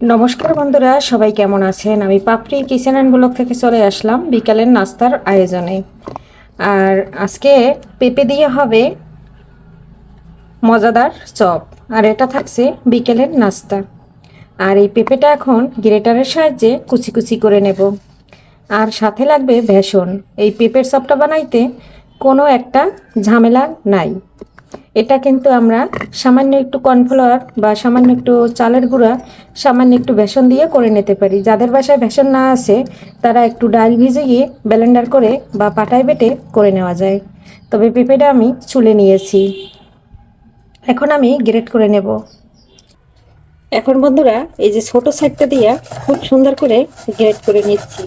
নমস্কার বন্ধুরা, সবাই কেমন আছেন? আমি পাপড়ি কিচেন অ্যান্ড ব্লক থেকে চলে আসলাম বিকালের নাস্তার আয়োজনে। আর আজকে পেঁপে দিয়ে হবে মজাদার চপ, আর এটা থাকছে বিকেলের নাস্তা। আর এই পেঁপেটা এখন গ্রেটারের সাহায্যে কুচি কুচি করে নেব। আর সাথে লাগবে বেসন। এই পেঁপের চপটা বানাইতে কোনো একটা ঝামেলা নাই। এটা কিন্তু আমরা সামান্য একটু কর্নফ্লাওয়ার বা সামান্য একটু চালের গুঁড়া, সামান্য একটু বেসন দিয়ে করে নিতে পারি। যাদের বাসায় বেসন না আছে, তারা একটু ডাল ভিজিয়ে ব্লেন্ডার করে বা পাটায় বেটে করে নেওয়া যায়। তবে পেঁপেটা আমি চুলে নিয়েছি। এখন আমি গ্রেট করে নেব। এখন বন্ধুরা, এই যে ছোট সাইডটা দিয়ে খুব সুন্দর করে গ্রেট করে নিচ্ছি।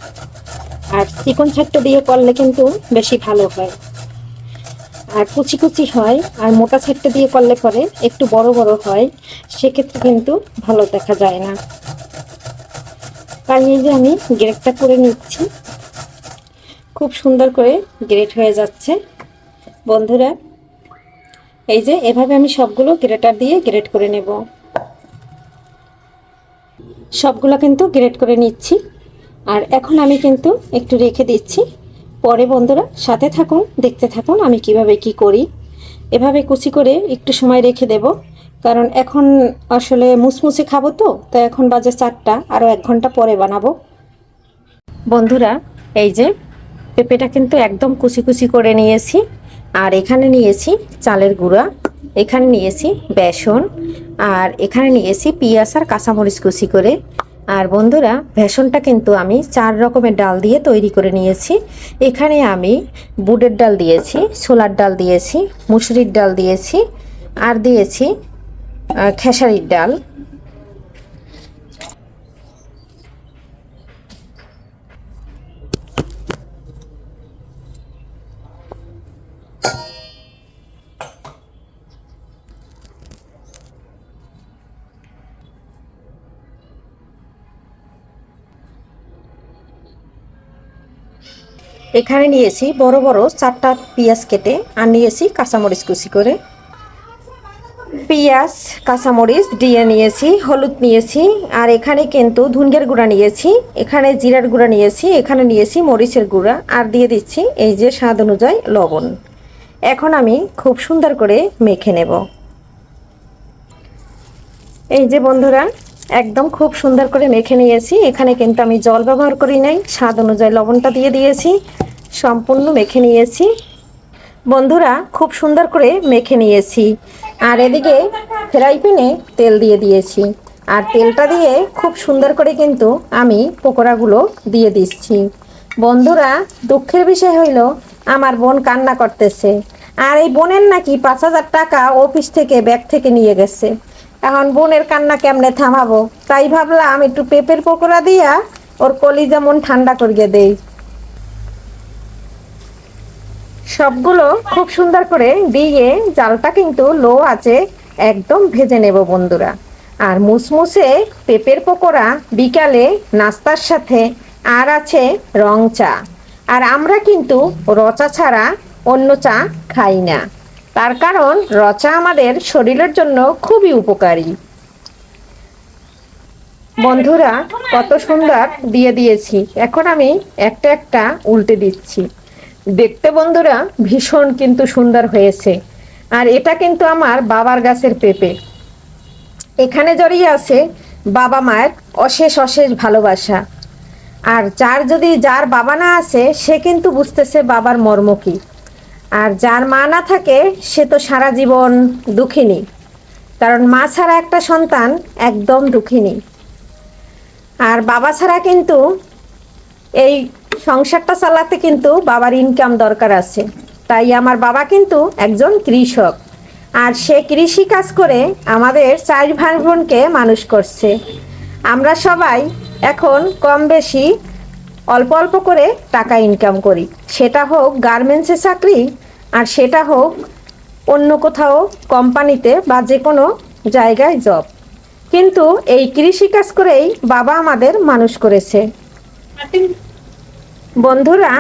আর চিকন সাইডটা দিয়ে করলে কিন্তু বেশি ভালো হয়। আর কুচি কুচি হয় আর মোটা ছাটটা দিয়ে করলে পরে একটু বড় বড় হয়, সেক্ষেত্রে কিন্তু ভালো দেখা যায় না। তাই এই যে আমি গ্রেটটা করে নিচ্ছি। খুব সুন্দর করে গ্রেট হয়ে যাচ্ছে। বন্ধুরা, এই যে এভাবে আমি সবগুলো গ্রেটার দিয়ে গ্রেট করে নেব। সবগুলো কিন্তু গ্রেট করে নিচ্ছি। আর এখন আমি কিন্তু একটু রেখে দিচ্ছি। পরে বন্ধুরা সাথে থাকুন, দেখতে থাকুন আমি কীভাবে কি করি। এভাবে কুচি করে একটু সময় রেখে দেব, কারণ এখন আসলে মুসমুসে খাব তো তো এখন বাজে চারটা আরও এক ঘণ্টা পরে বানাবো। বন্ধুরা, এই যে পেঁপেটা কিন্তু একদম কুচি কুচি করে নিয়েছি, আর এখানে নিয়েছি চালের গুঁড়া, এখানে নিয়েছি বেসন, আর এখানে নিয়েছি পিঁয়াজ আর কাঁচামরিচ কুচি করে। আর বন্ধুরা ভেষণটা কিন্তু আমি চার রকমের ডাল দিয়ে তৈরি করে নিয়েছি। এখানে আমি বুটের ডাল দিয়েছি, ছোলার ডাল দিয়েছি, মুসুরির ডাল দিয়েছি, আর দিয়েছি খেসারির ডাল। এখানে নিয়েছি বড় বড় চারটা পেঁয়াজ কেটে আর নিয়েছি কাঁচামরিচ কুচি করে। পেঁয়াজ, কাঁচামরিচ দিয়ে নিয়েছি, হলুদ নিয়েছি, আর এখানে কিন্তু ধুনগের গুঁড়া নিয়েছি। এখানে জিরার গুঁড়া নিয়েছি, এখানে নিয়েছি মরিচের গুঁড়া, আর দিয়ে দিচ্ছি এই যে স্বাদ অনুযায়ী লবণ। এখন আমি খুব সুন্দর করে মেখে নেব। এই যে বন্ধুরা একদম খুব সুন্দর করে মেখে নিয়েছি। এখানে কিন্তু আমি জল ব্যবহার করি নাই, স্বাদ অনুযায়ী লবণটা দিয়ে দিয়েছি, সম্পূর্ণ মেখে নিয়েছি। বন্ধুরা, খুব সুন্দর করে মেখে নিয়েছি। আর এদিকে ফ্রাই প্যানে তেল দিয়ে দিয়েছি। আর তেলটা দিয়ে খুব সুন্দর করে কিন্তু আমি পকোড়াগুলো দিয়ে দিচ্ছি। বন্ধুরা, দুঃখের বিষয় হইল, আমার বোন কান্না করতেছে। আর এই বোনের নাকি পাঁচ হাজার টাকা অফিস থেকে, ব্যাগ থেকে নিয়ে গেছে। এখন বোনের কান্না কেমনে থামাবো? তাই ভাবলাম একটু পেঁপের পকোড়া দিয়া ওর কলি যেমন ঠান্ডা করিয়ে দেই। সবগুলো খুব সুন্দর করে দিয়ে জালটা কিন্তু লো আছে একদম ভেজে নেব বন্ধুরা। আর মুসমুসে পেঁপের পকোড়া বিকালে নাস্তার সাথে আর আছে রং চা। আর আমরা কিন্তু রচা ছাড়া অন্য চা খাই না। তার কারণ রচা আমাদের শরীরের জন্য খুবই উপকারী। বন্ধুরা, কত সুন্দর দিয়ে দিয়েছি। এখন আমি একটা একটা উল্টে দিচ্ছি। দেখতে বন্ধুরা, ভীষণ কিন্তু সুন্দর হয়েছে। আর এটা কিন্তু আমার বাবার গাছের পেঁপে। এখানে জড়িয়ে আছে বাবা মায়ের অশেষ অশেষ ভালোবাসা। আর যার যদি, যার বাবা না আছে, সে কিন্তু বুঝতেছে বাবার মর্ম কি। আর যার মা না থাকে, সে তো সারা জীবন দুঃখিনী। কারণ মা ছাড়া একটা সন্তান একদম দুঃখিনী। আর বাবা ছাড়া কিন্তু এই সংসারটা চালাতে কিন্তু বাবার ইনকাম দরকার আছে। তাই আমার বাবা কিন্তু একজন কৃষক। আর সে কৃষি কাজ করে আমাদের চার ভাই বোনকে মানুষ করছে। আমরা সবাই এখন কম বেশি অল্প অল্প করে টাকা ইনকাম করি। সেটা হোক গার্মেন্টসে চাকরি, আর সেটা হোক অন্য কোথাও কোম্পানিতে বা যে কোনো জায়গায় জব কিন্তু এই কৃষি কাজ করেই বাবা আমাদের মানুষ করেছে। বন্ধুরা,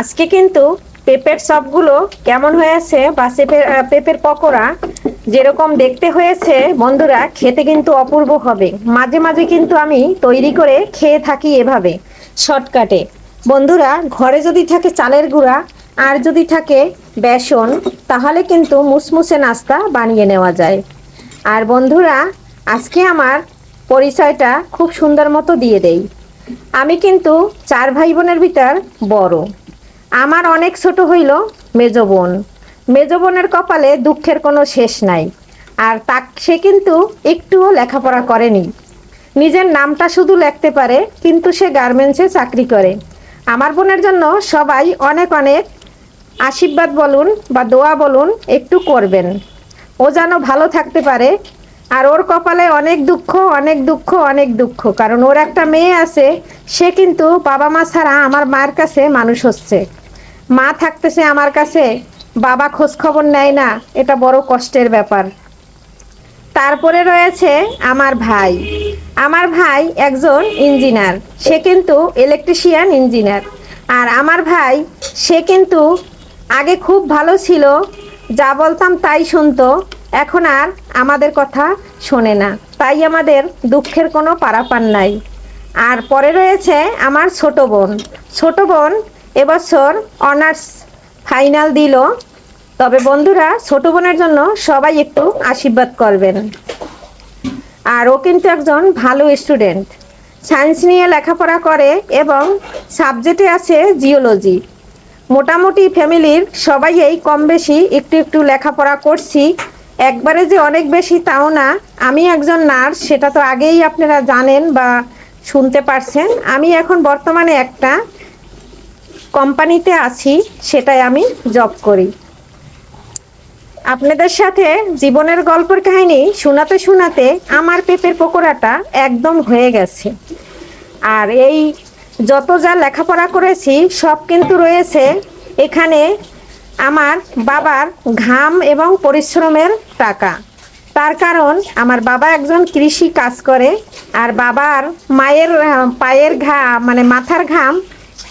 আজকে কিন্তু পেঁপের সবগুলো কেমন হয়েছে বা পেঁপের পেঁপের পকোড়া যেরকম দেখতে হয়েছে, বন্ধুরা, খেতে কিন্তু অপূর্ব হবে। মাঝে মাঝে কিন্তু আমি তৈরি করে খেয়ে থাকি এভাবে। শর্টকাটে। বন্ধুরা, ঘরে যদি থাকে চালের গুঁড়া, আর যদি থাকে বেসন, তাহলে কিন্তু মুসমুসে নাস্তা বানিয়ে নেওয়া যায়। আর বন্ধুরা, আজকে আমার পরিচয়টা খুব সুন্দর মতো দিয়ে দেই। আমি কিন্তু চার ভাই বোনের ভিতর বড়। আমার অনেক ছোট হইল মেজ বোন। মেজ বোনের কপালে দুঃখের কোনো শেষ নাই। আর তা সে কিন্তু একটুও লেখাপড়া করেনি। নিজের নামটা শুধু লিখতে পারে, কিন্তু সে গার্মেন্টসে চাকরি করে। আমার বোনের জন্য সবাই অনেক অনেক আশীর্বাদ বলুন বা দোয়া বলুন, একটু করবেন। ও যেন ভালো থাকতে পারে, আর ওর কপালে অনেক দুঃখ অনেক দুঃখ অনেক দুঃখ, কারণ ওর একটা মেয়ে আছে, সে কিন্তু বাবা মা ছাড়া আমার মায়ের কাছে মানুষ হচ্ছে। মা থাকতেছে আমার কাছে, বাবা খোঁজ খবর নেয় না, এটা বড় কষ্টের ব্যাপার। তারপরে রয়েছে আমার ভাই। আমার ভাই একজন ইঞ্জিনিয়ার, সে কিন্তু ইলেকট্রিশিয়ান ইঞ্জিনিয়ার আর আমার ভাই, সে কিন্তু আগে খুব ভালো ছিল, যা বলতাম তাই শুনতো, এখন আর আমাদের কথা শোনে না। তাই আমাদের দুঃখের কোনো পারাপার নাই। আর পরে রয়েছে আমার ছোট বোন। ছোট বোন এবছর অনার্স ফাইনাল দিল তবে বন্ধুরা, ছোট বোনের জন্য সবাই একটু আশীর্বাদ করবেন। আর ও কিন্তু একজন ভালো স্টুডেন্ট সায়েন্স নিয়ে লেখাপড়া করে এবং সাবজেক্টে আছে জিওলজি মোটামুটি ফ্যামিলির সবাই এই কম বেশি একটু একটু লেখাপড়া করছি। একবারে যে অনেক বেশি তাও না। আমি একজন নার্স, সেটা তো আগেই আপনারা জানেন বা শুনতে পারছেন। আমি এখন বর্তমানে একটা কোম্পানিতে আছি সেটাই আমি জব করি। আপনাদের সাথে জীবনের গল্পের কাহিনী শোনাতে শোনাতে আমার পেঁপের পকোড়াটা একদম হয়ে গেছে। আর এই যত যা লেখাপড়া করেছি, সব কিন্তু রয়েছে এখানে আমার বাবার ঘাম এবং পরিশ্রমের টাকা। তার কারণ আমার বাবা একজন কৃষি কাজ করে, আর বাবার মায়ের, পায়ের ঘাম মানে মাথার ঘাম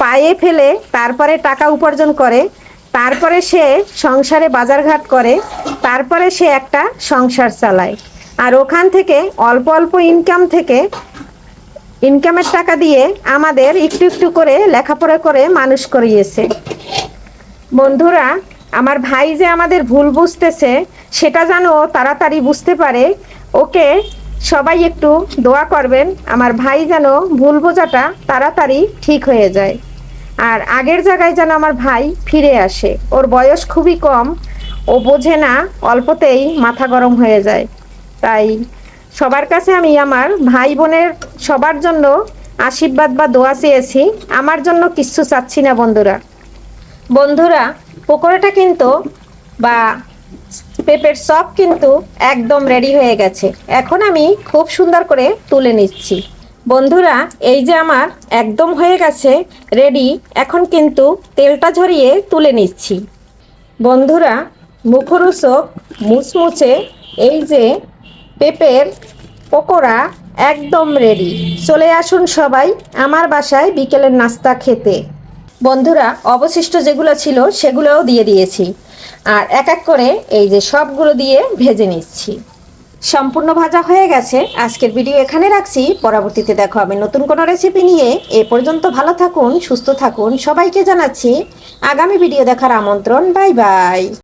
পায়ে ফেলে তারপরে টাকা উপার্জন করে। তারপরে সে সংসারে বাজারঘাট করে, তারপরে সে একটা সংসার চালায়। আর ওখান থেকে অল্প অল্প ইনকাম থেকে ইনকামের টাকা দিয়ে আমাদের একটু একটু করে লেখাপড়া করে মানুষ করিয়েছে। বন্ধুরা, আমার ভাই যে আমাদের ভুল বুঝতেছে, সেটা যেন তাড়াতাড়ি বুঝতে পারে। ওকে সবাই একটু দোয়া করবেন, আমার ভাই যেন ভুল বোঝাটা তাড়াতাড়ি ঠিক হয়ে যায়। আর আগের জায়গায় যেন আমার ভাই ফিরে আসে। ওর বয়স খুবই কম, ও বোঝে না, অল্পতেই মাথা গরম হয়ে যায়। তাই সবার কাছে আমি আমার ভাই বোনের সবার জন্য আশীর্বাদ বা দোয়া চেয়েছি। আমার জন্য কিচ্ছু চাচ্ছি না বন্ধুরা। বন্ধুরা, পকোড়াটা কিন্তু বা পেঁপের সব কিন্তু একদম রেডি হয়ে গেছে। এখন আমি খুব সুন্দর করে তুলে নিচ্ছি। বন্ধুরা, এই যে আমার একদম হয়ে গেছে রেডি এখন কিন্তু তেলটা ঝরিয়ে তুলে নিচ্ছি। বন্ধুরা, মুখরোচক মুচমুচে এই যে পেঁপের পকোড়া একদম রেডি চলে আসুন সবাই আমার বাসায় বিকেলের নাস্তা খেতে। বন্ধুরা, অবশিষ্ট যেগুলো ছিল সেগুলোও দিয়ে দিয়েছি। আর এক এক করে এই যে সবগুলো দিয়ে ভেজে নিচ্ছি। সম্পূর্ণ ভাজা হয়ে গেছে। আজকের ভিডিও এখানে রাখছি। পরবর্তীতে দেখো, আমি নতুন কোনো রেসিপি নিয়ে এ পর্যন্ত ভালো থাকুন, সুস্থ থাকুন। সবাইকে জানাচ্ছি। আগামী ভিডিও দেখার আমন্ত্রণ। Bye bye.